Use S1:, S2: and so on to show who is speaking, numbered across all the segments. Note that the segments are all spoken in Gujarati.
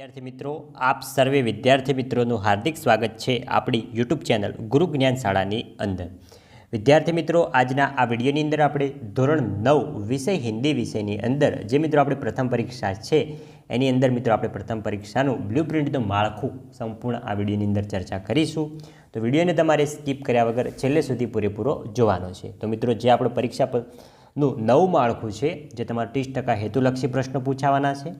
S1: વિદ્યાર્થી મિત્રો, આપ સર્વે વિદ્યાર્થી મિત્રોનું હાર્દિક સ્વાગત છે આપણી યુટ્યુબ ચેનલ ગુરુ જ્ઞાન શાળાની અંદર. વિદ્યાર્થી મિત્રો, આજના આ વિડીયોની અંદર આપણે ધોરણ નવ વિષય હિન્દી વિષયની અંદર, જે મિત્રો આપણે પ્રથમ પરીક્ષા છે, એની અંદર મિત્રો આપણે પ્રથમ પરીક્ષાનું બ્લુ પ્રિન્ટનું માળખું સંપૂર્ણ આ વિડીયોની અંદર ચર્ચા કરીશું. તો વિડીયોને તમારે સ્કીપ કર્યા વગર છેલ્લે સુધી પૂરેપૂરો જોવાનો છે. તો મિત્રો, જે આપણે પરીક્ષા પરનું નવું માળખું છે, જે તમારા ત્રીસ ટકા હેતુલક્ષી પ્રશ્નો પૂછાવાના છે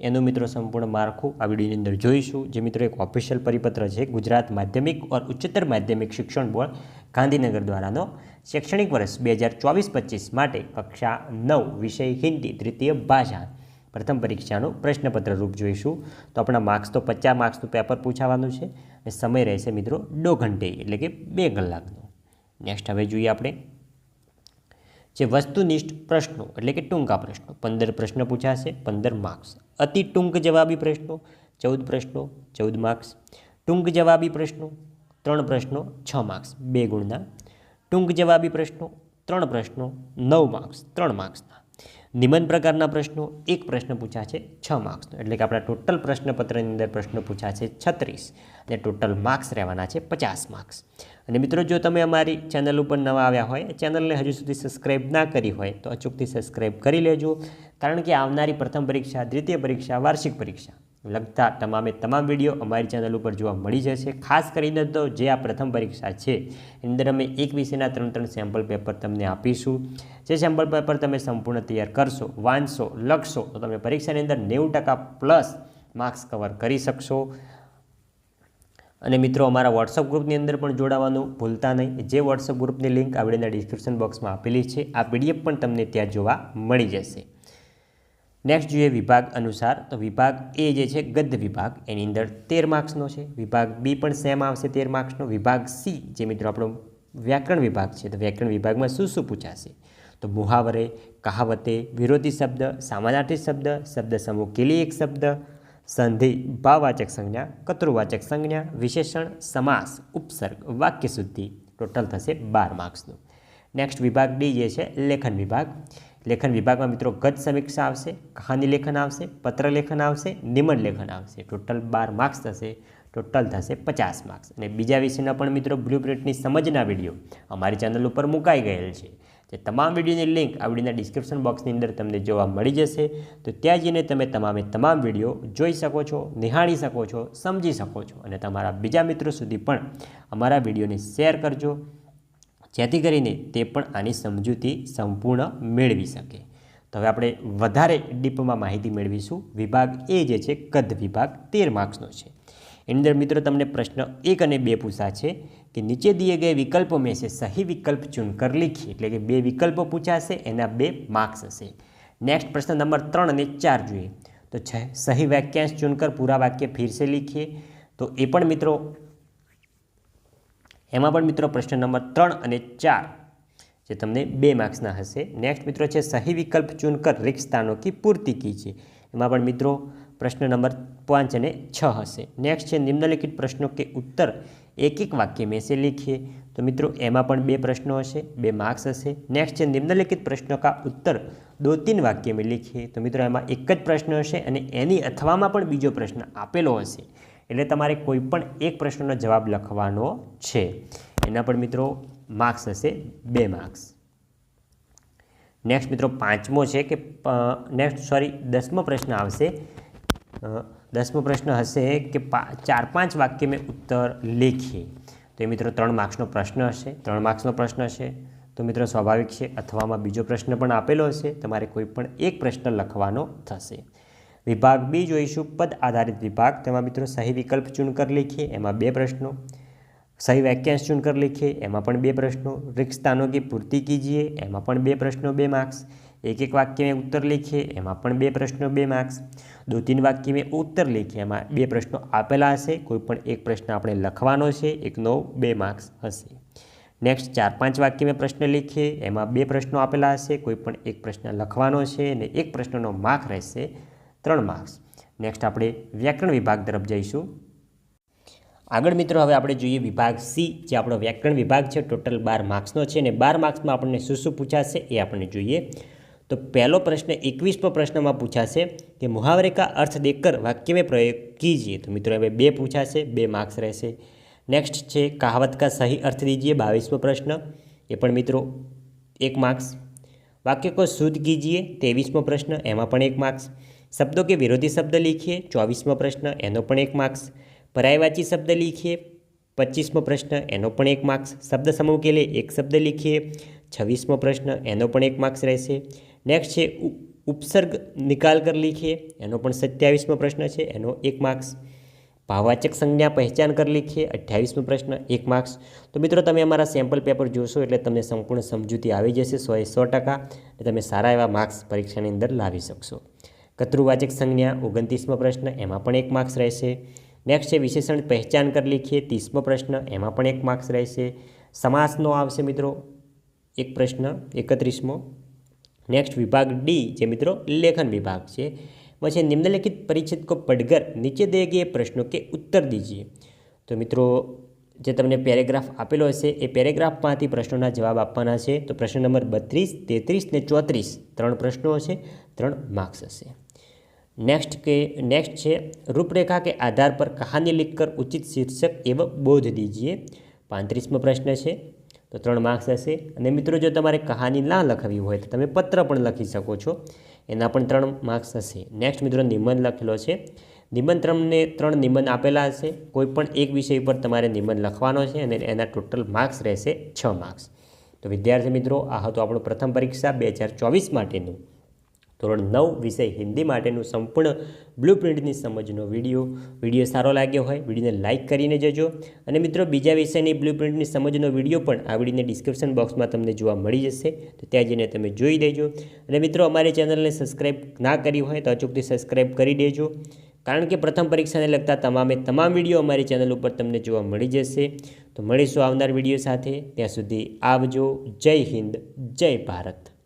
S1: એનું મિત્રો સંપૂર્ણ માળખું આ વિડીયોની અંદર જોઈશું. જે મિત્રો એક ઓફિશિયલ પરિપત્ર છે, ગુજરાત માધ્યમિક ઓર ઉચ્ચતર માધ્યમિક શિક્ષણ બોર્ડ ગાંધીનગર દ્વારાનો. શૈક્ષણિક વર્ષ બે હજાર ચોવીસ પચીસ માટે કક્ષા નવ, વિષય હિન્દી તૃતીય ભાષા. પ્રથમ પરીક્ષાનું પ્રશ્નપત્ર રૂપ જોઈશું. તો આપણા માર્ક્સ તો પચાસ માર્ક્સનું પેપર પૂછાવાનું છે. અને સમય રહેશે મિત્રો દો ઘંટે, એટલે કે બે કલાકનો. નેક્સ્ટ હવે જોઈએ આપણે જે વસ્તુનિષ્ઠ પ્રશ્નો, એટલે કે ટૂંકા પ્રશ્નો, પંદર પ્રશ્ન પૂછાશે, પંદર માર્ક્સ અતિ ટૂંક જવાબી પ્રશ્નો, ચૌદ પ્રશ્નો, ચૌદ માર્ક્સ ટૂંક જવાબી પ્રશ્નો, ત્રણ પ્રશ્નો, છ માર્ક્સ બે ગુણના. ટૂંક જવાબી પ્રશ્નો, ત્રણ પ્રશ્નો, નવ માર્ક્સ ત્રણ માર્ક્સના નિબંધ પ્રકારના પ્રશ્નો, એક પ્રશ્ન પૂછાશે છ માર્ક્સનો. એટલે કે આપણા ટોટલ પ્રશ્નપત્રની અંદર પ્રશ્નો પૂછાશે છત્રીસ. અને ટોટલ માર્ક્સ રહેવાના છે પચાસ માર્ક્સ. અને મિત્રો, જો તમે અમારી ચેનલ ઉપર નવા આવ્યા હોય, ચેનલને હજુ સુધી સબસ્ક્રાઈબ ના કરી હોય, તો અચૂકથી સબસ્ક્રાઈબ કરી લેજો. કારણ કે આવનારી પ્રથમ પરીક્ષા, દ્વિતીય પરીક્ષા, વાર્ષિક પરીક્ષા. લગતા તમામે તમામ વીડિયો અમારી ચેનલ ઉપર જોવા મળી જશે. ખાસ કરીને તો જે આ પ્રથમ પરીક્ષા છે, એની અંદર અમે એક વિષયના ત્રણ ત્રણ સેમ્પલ પેપર તમને આપીશું. જે સેમ્પલ પેપર તમે સંપૂર્ણ તૈયાર કરશો, વાંચશો, લખશો, તો તમે પરીક્ષાની અંદર નેવું ટકા પ્લસ માર્ક્સ કવર કરી શકશો. અને મિત્રો, અમારા વોટ્સઅપ ગ્રુપની અંદર પણ જોડાવાનું ભૂલતા નહીં. જે વોટ્સઅપ ગ્રુપની લિંક આવડેના ડિસ્ક્રિપ્શન બોક્સમાં આપેલી છે, આ પીડીએફ પણ તમને ત્યાં જોવા મળી જશે. નેક્સ્ટ જોઈએ વિભાગ અનુસાર, તો વિભાગ એ જે છે, ગદ્ય વિભાગ. એની અંદર તેર માર્ક્સનો છે. વિભાગ બી પણ સેમ આવશે તેર માર્ક્સનો વિભાગ સી જે મિત્રો આપણો વ્યાકરણ વિભાગ છે, તો વ્યાકરણ વિભાગમાં શું શું પૂછાશે? તો મુહાવરે, કહાવતે, વિરોધી શબ્દ, સામાનાર્થી શબ્દ શબ્દ સમૂહ કેલી એક શબ્દ, સંધિ, ભાવવાચક સંજ્ઞા, કતૃવાચક સંજ્ઞા, વિશેષણ, સમાસ, ઉપસર્ગ વાક્ય શુદ્ધિ ટોટલ થશે બાર માર્ક્સનું નેક્સ્ટ વિભાગ ડી જે છે, લેખન વિભાગ. લેખન વિભાગમાં મિત્રો ગત સમીક્ષા આવશે, કહાની લેખન આવશે, પત્ર લેખન આવશે નિબંધ લેખન આવશે. ટોટલ બાર માર્ક્સ થશે, ટોટલ થશે પચાસ માર્ક્સ. અને બીજા વિષયના પણ મિત્રો બ્લુ પ્રિન્ટની સમજના વીડિયો અમારી ચેનલ ઉપર મુકાઈ ગયેલ છે. જે તમામ વિડીયોની લિંક આવડીના ડિસ્ક્રિપ્શન બોક્સની અંદર તમને જોવા મળી જશે. તો ત્યાં જઈને તમે તમામે તમામ વીડિયો જોઈ શકો છો, નિહાળી શકો છો, સમજી શકો છો. અને તમારા બીજા મિત્રો સુધી પણ અમારા વિડીયોને શેર કરજો. જેથી કરીને તે પણ આની સમજૂતી સંપૂર્ણ મેળવી શકે. તો હવે આપણે વધારે ડીપમાં માહિતી મેળવીશું. વિભાગ એ જે છે, કદ વિભાગ તેર માર્ક્સનો છે. એની અંદર મિત્રો તમને પ્રશ્ન એક અને બે પૂછા છે કે નીચે દિયે ગયે વિકલ્પો મેં છે સહી વિકલ્પ ચૂનકર લીખી, એટલે કે બે વિકલ્પો પૂછાશે એના બે માર્ક્સ હશે. નેક્સ્ટ પ્રશ્ન નંબર ત્રણ અને ચાર જોઈએ. તો સહી વાક્યાંશ ચૂનકર પૂરા વાક્ય ફિરસે લીખીએ. તો એ પણ મિત્રો એમાં પણ મિત્રો પ્રશ્ન નંબર ત્રણ અને ચાર, જે તમને બે માર્ક્સના હશે. નેક્સ્ટ મિત્રો છે, સહી વિકલ્પ ચૂનકર રિક્સ સ્થાનો કી પૂર્તિ કી છે. એમાં પણ મિત્રો પ્રશ્ન નંબર પાંચ અને છ હશે. નેક્સ્ટ છે, નિમ્નલિખિત પ્રશ્નો કે ઉત્તર એક એક વાક્ય મેં સે લીખીએ. તો મિત્રો એમાં પણ બે પ્રશ્નો હશે, બે માર્ક્સ હશે. નેક્સ્ટ છે, નિમ્નલિખિત પ્રશ્નો કા ઉત્તર દો તીન વાક્ય મેં લીખીએ. તો મિત્રો એમાં એક જ પ્રશ્ન હશે અને એની અથવામાં પણ બીજો પ્રશ્ન આપેલો હશે. એટલે તમારે કોઈ પણ એક પ્રશ્નનો જવાબ લખવાનો છે. એના પર મિત્રો માર્ક્સ હશે, બે માર્ક્સ નેક્સ્ટ મિત્રો પાંચમો છે કે નેક્સ્ટ સોરી દસમો પ્રશ્ન આવશે. દસમો પ્રશ્ન હશે કે ચાર પાંચ વાક્ય મેં ઉત્તર લેખીએ તો એ મિત્રો ત્રણ માર્ક્સનો પ્રશ્ન હશે. ત્રણ માર્ક્સનો પ્રશ્ન હશે તો મિત્રો સ્વાભાવિક છે, અથવામાં બીજો પ્રશ્ન પણ આપેલો હશે. તમારે કોઈ પણ એક પ્રશ્ન લખવાનો થશે. વિભાગ બી જોઈશું, પદ આધારિત વિભાગ. તેમાં મિત્રો સહી વિકલ્પ ચૂનકર લખીએ, એમાં બે પ્રશ્નો. સહી વાક્યાંશ ચૂનકર લખીએ, એમાં પણ બે પ્રશ્નો. રિક્સ્તાનો કે પૂર્તિ કીજીએ, એમાં પણ બે પ્રશ્નો, બે માર્ક્સ. એક એક વાક્ય મેં ઉત્તર લખીએ, એમાં પણ બે પ્રશ્નો, બે માર્ક્સ. દો તીન વાક્ય મેં ઉત્તર લખીએ, એમાં બે પ્રશ્નો આપેલા હશે. કોઈ પણ એક પ્રશ્ન આપણે લખવાનો છે એકનો બે માર્ક્સ હશે. નેક્સ્ટ ચાર, પાંચ વાક્ય મેં પ્રશ્ન લખીએ, એમાં બે પ્રશ્નો આપેલા હશે. કોઈ પણ એક પ્રશ્ન લખવાનો છે અને એક પ્રશ્નનો માર્ક રહેશે. ત્રણ માર્ક્સ. નેક્સ્ટ આપણે વ્યાકરણ વિભાગ તરફ જઈશું. આગળ મિત્રો હવે આપણે જોઈએ વિભાગ સી, જે આપણો વ્યાકરણ વિભાગ છે. ટોટલ બાર માર્ક્સનો છે અને બાર માર્ક્સમાં આપણને શું શું પૂછાશે એ આપણને જોઈએ. તો પહેલો પ્રશ્ન, એકવીસમો પ્રશ્નમાં પૂછાશે કે મુહાવરે અર્થ દેકર વાક્ય મેં પ્રયોગ કીજીએ. તો મિત્રો હવે બે પૂછાશે, બે માર્ક્સ રહેશે. નેક્સ્ટ છે, કહાવત કા સહી અર્થ દીજીએ, બાવીસમો પ્રશ્ન. એ પણ મિત્રો એક માર્ક્સ. વાક્ય કો શુદ્ધ કીજીએ તેવીસમો પ્રશ્ન, એમાં પણ એક માર્ક્સ. શબ્દો કે વિરોધી શબ્દ લીખીએ, ચોવીસમો પ્રશ્ન એનો પણ એક માર્ક્સ, પરાયવાચી શબ્દ લીખીએ પચીસમો પ્રશ્ન એનો પણ એક માર્ક્સ, શબ્દ સમૂહ કે એક શબ્દ લીખીએ, છવ્વીસમો પ્રશ્ન એનો પણ એક માર્ક્સ રહેશે. નેક્સ્ટ છે ઉપસર્ગ નિકાલ કર લીખીએ, એનો પણ સત્યાવીસમો પ્રશ્ન છે, એનો એક માર્ક્સ. ભાવવાચક સંજ્ઞા પહેચાન કર લીખીએ, અઠ્યાવીસમો પ્રશ્ન, એક માર્ક્સ. તો મિત્રો, તમે અમારા સેમ્પલ પેપર જોશો એટલે તમને સંપૂર્ણ સમજૂતી આવી જશે, સો એ સો ટકા તમે સારા એવા માર્ક્સ પરીક્ષાની અંદર લાવી શકશો. કતૃવાચક સંજ્ઞા ઓગણત્રીસમો પ્રશ્ન એમાં પણ એક માર્ક્સ રહેશે. નેક્સ્ટ છે, વિશેષણ પહેચાન કર લખીએ ત્રીસમો પ્રશ્ન એમાં પણ એક માર્ક્સ રહેશે. સમાસનો આવશે મિત્રો. એક પ્રશ્ન, એકત્રીસમો. નેક્સ્ટ વિભાગ ડી જે મિત્રો લેખન વિભાગ છે. પછી નિમ્નલિખિત પરિચિત કો પડગર નીચે દેગીએ પ્રશ્નો કે ઉત્તર દીજીએ. તો મિત્રો, જે તમને પેરેગ્રાફ આપેલો હશે, એ પેરેગ્રાફમાંથી પ્રશ્નોના જવાબ આપવાના છે. તો પ્રશ્ન નંબર બત્રીસ, તેત્રીસ ને ચોત્રીસ ત્રણ પ્રશ્નો હશે, ત્રણ માર્ક્સ હશે. નેક્સ્ટ કે નેક્સ્ટ છે, રૂપરેખા કે આધાર પર કહાની લીખકર ઉચિત શીર્ષક એવો બોધ દીજીએ. પાંત્રીસમો પ્રશ્ન છે, તો ત્રણ માર્ક્સ હશે. અને મિત્રો, જો તમારે કહાની ના લખવી હોય તો તમે પત્ર પણ લખી શકો છો. એના પણ ત્રણ માર્ક્સ હશે. નેક્સ્ટ મિત્રો, નિબંધ લખેલો છે. નિબંધ ત્રણને ત્રણ નિબંધ આપેલા હશે. કોઈ પણ એક વિષય પર તમારે નિબંધ લખવાનો છે અને એના ટોટલ માર્ક્સ રહેશે છ માર્ક્સ તો વિદ્યાર્થી મિત્રો, આ હતું આપણું પ્રથમ પરીક્ષા બે હજાર ચોવીસ માટેનું. ધોરણ નવ વિષય હિન્દી માટેનું સંપૂર્ણ બ્લુ પ્રિન્ટની સમજનો વીડિયો. વીડિયો સારો લાગ્યો હોય, વિડીયોને લાઇક કરીને જજો. અને મિત્રો, બીજા વિષયની બ્લુ પ્રિન્ટની સમજનો વીડિયો પણ આ વિડીયોની ડિસ્ક્રિપ્શન બોક્સમાં તમને જોવા મળી જશે. તો ત્યાં જઈને તમે જોઈ દેજો. અને મિત્રો, અમારી ચેનલને સબસ્ક્રાઈબ ના કરી હોય તો અચૂકથી સબસ્ક્રાઈબ કરી દેજો. કારણ કે પ્રથમ પરીક્ષાને લગતા તમામે તમામ વીડિયો અમારી ચેનલ ઉપર તમને જોવા મળી જશે. તો મળીશું આવનાર વીડિયો સાથે. ત્યાં સુધી આવજો. જય હિન્દ. જય ભારત.